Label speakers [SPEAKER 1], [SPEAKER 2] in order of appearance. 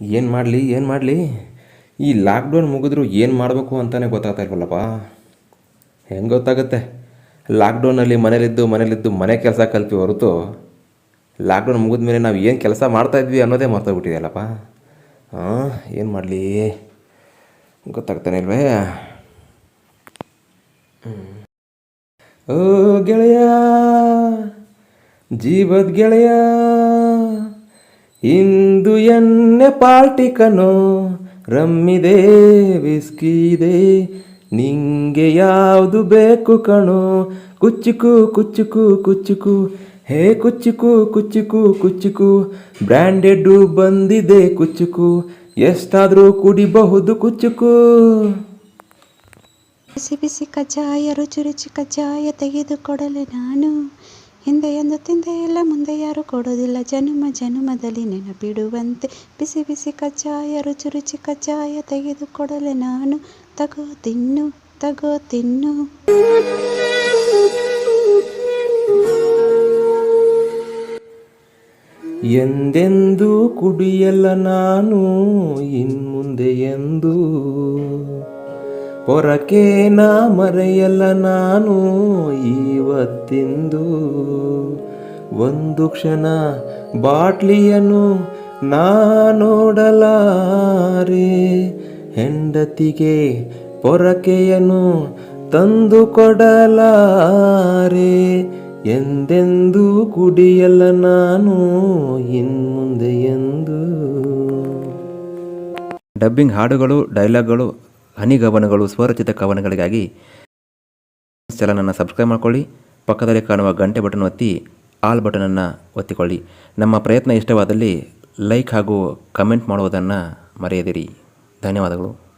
[SPEAKER 1] ಏನು ಮಾಡಲಿ ಏನು ಮಾಡಲಿ? ಈ ಲಾಕ್ಡೌನ್ ಮುಗಿದ್ರು ಏನು ಮಾಡಬೇಕು ಅಂತಲೇ ಗೊತ್ತಾಗ್ತಾ ಇಲ್ವಲ್ಲಪ್ಪ? ಹೆಂಗೆ ಗೊತ್ತಾಗುತ್ತೆ? ಲಾಕ್ಡೌನಲ್ಲಿ ಮನೇಲಿದ್ದು ಮನೇಲಿದ್ದು ಮನೆ ಕೆಲಸ ಕಲ್ತೀವಿ ಹೊರತು. ಲಾಕ್ಡೌನ್ ಮುಗಿದ ಮೇಲೆ ನಾವು ಏನು ಕೆಲಸ ಮಾಡ್ತಾಯಿದ್ವಿ ಅನ್ನೋದೇ ಮರ್ತೋಗ್ಬಿಟ್ಟಿದೆಯಲ್ಲಪ್ಪ ಹಾಂ, ಏನು ಮಾಡಲಿ? ಗೊತ್ತಾಗ್ತಾನೆ ಇಲ್ವೇ. ಓ ಗೆಳೆಯ! ಜೀವದ ಗೆಳೆಯ! ಇಂದು ಎನ್ನೆ ಪಾರ್ಟಿ ಕಣೋ ರಮ್ಮಿದೆ ವಿಸ್ಕಿ ಇದೆ. ನಿಂಗೆ ಯಾವುದು ಬೇಕು ಕಣೋ, ಕುಚ್ಚುಕು ಕುಚ್ಚುಕು ಕುಚ್ಚುಕು. ಹೇ ಕುಚ್ಚುಕು ಕುಚ್ಚುಕು ಕುಚ್ಚುಕು. ಬ್ರ್ಯಾಂಡೆಡ್ಡು ಬಂದಿದೆ ಕುಚ್ಚುಕು. ಎಷ್ಟಾದರೂ ಕುಡಿಬಹುದು ಕುಚ್ಚುಕು.
[SPEAKER 2] ಬಿಸಿ ಬಿಸಿ ಕಜ್ಜಾಯ, ರುಚಿ ರುಚಿ ಕಜ್ಜಾಯ ತೆಗೆದುಕೊಡಲೆ ನಾನು. ಹಿಂದೆ ಎಂದು ತಿಂದೆ ಇಲ್ಲ ಮುಂದೆ ಯಾರು ಕೊಡೋದಿಲ್ಲ ಜನುಮ ಜನುಮದಲ್ಲಿ ನೆನಪಿಡುವಂತೆ ಬಿಸಿ ಬಿಸಿ ಕಜ್ಜಾಯ, ರುಚಿ ರುಚಿ ಕಜ್ಜಾಯ ತೆಗೆದುಕೊಡಲೆ ನಾನು. ತಗೋ ತಿನ್ನು ತಗೋ ತಿನ್ನು.
[SPEAKER 1] ಎಂದೆಂದೂ ಕುಡಿಯಲ್ಲ ನಾನು, ಇನ್ಮುಂದೆ ಎಂದು ಪೊರಕೆ ನಾ ಮರೆಯಲ್ಲ ನಾನು ಇವತ್ತಿಂದು. ಒಂದು ಕ್ಷಣ ಬಾಟ್ಲಿಯನ್ನು ನಾ ನೋಡಲಾರೆ. ಹೆಂಡತಿಗೆ ಪೊರಕೆಯನ್ನು ತಂದು ಕೊಡಲಾರೆ. ಎಂದೆಂದೂ ಕುಡಿಯಲ್ಲ ನಾನು ಇನ್ಮುಂದೆ ಎಂದು. ಡಬ್ಬಿಂಗ್ ಹಾಡುಗಳು, ಡೈಲಾಗ್ಗಳು ಹನಿಗವನಗಳು, ಸ್ವರಚಿತ ಕವನಗಳಿಗಾಗಿ ಚಾನಲನ್ನು ಸಬ್ಸ್ಕ್ರೈಬ್ ಮಾಡಿಕೊಳ್ಳಿ. ಪಕ್ಕದಲ್ಲಿ ಕಾಣುವ ಗಂಟೆ ಬಟನ್ ಒತ್ತಿ ಆಲ್ ಬಟನನ್ನು ಒತ್ತಿಕೊಳ್ಳಿ. ನಮ್ಮ ಪ್ರಯತ್ನ ಇಷ್ಟವಾದಲ್ಲಿ ಲೈಕ್ ಹಾಗೂ ಕಮೆಂಟ್ ಮಾಡುವುದನ್ನು ಮರೆಯದಿರಿ. ಧನ್ಯವಾದಗಳು.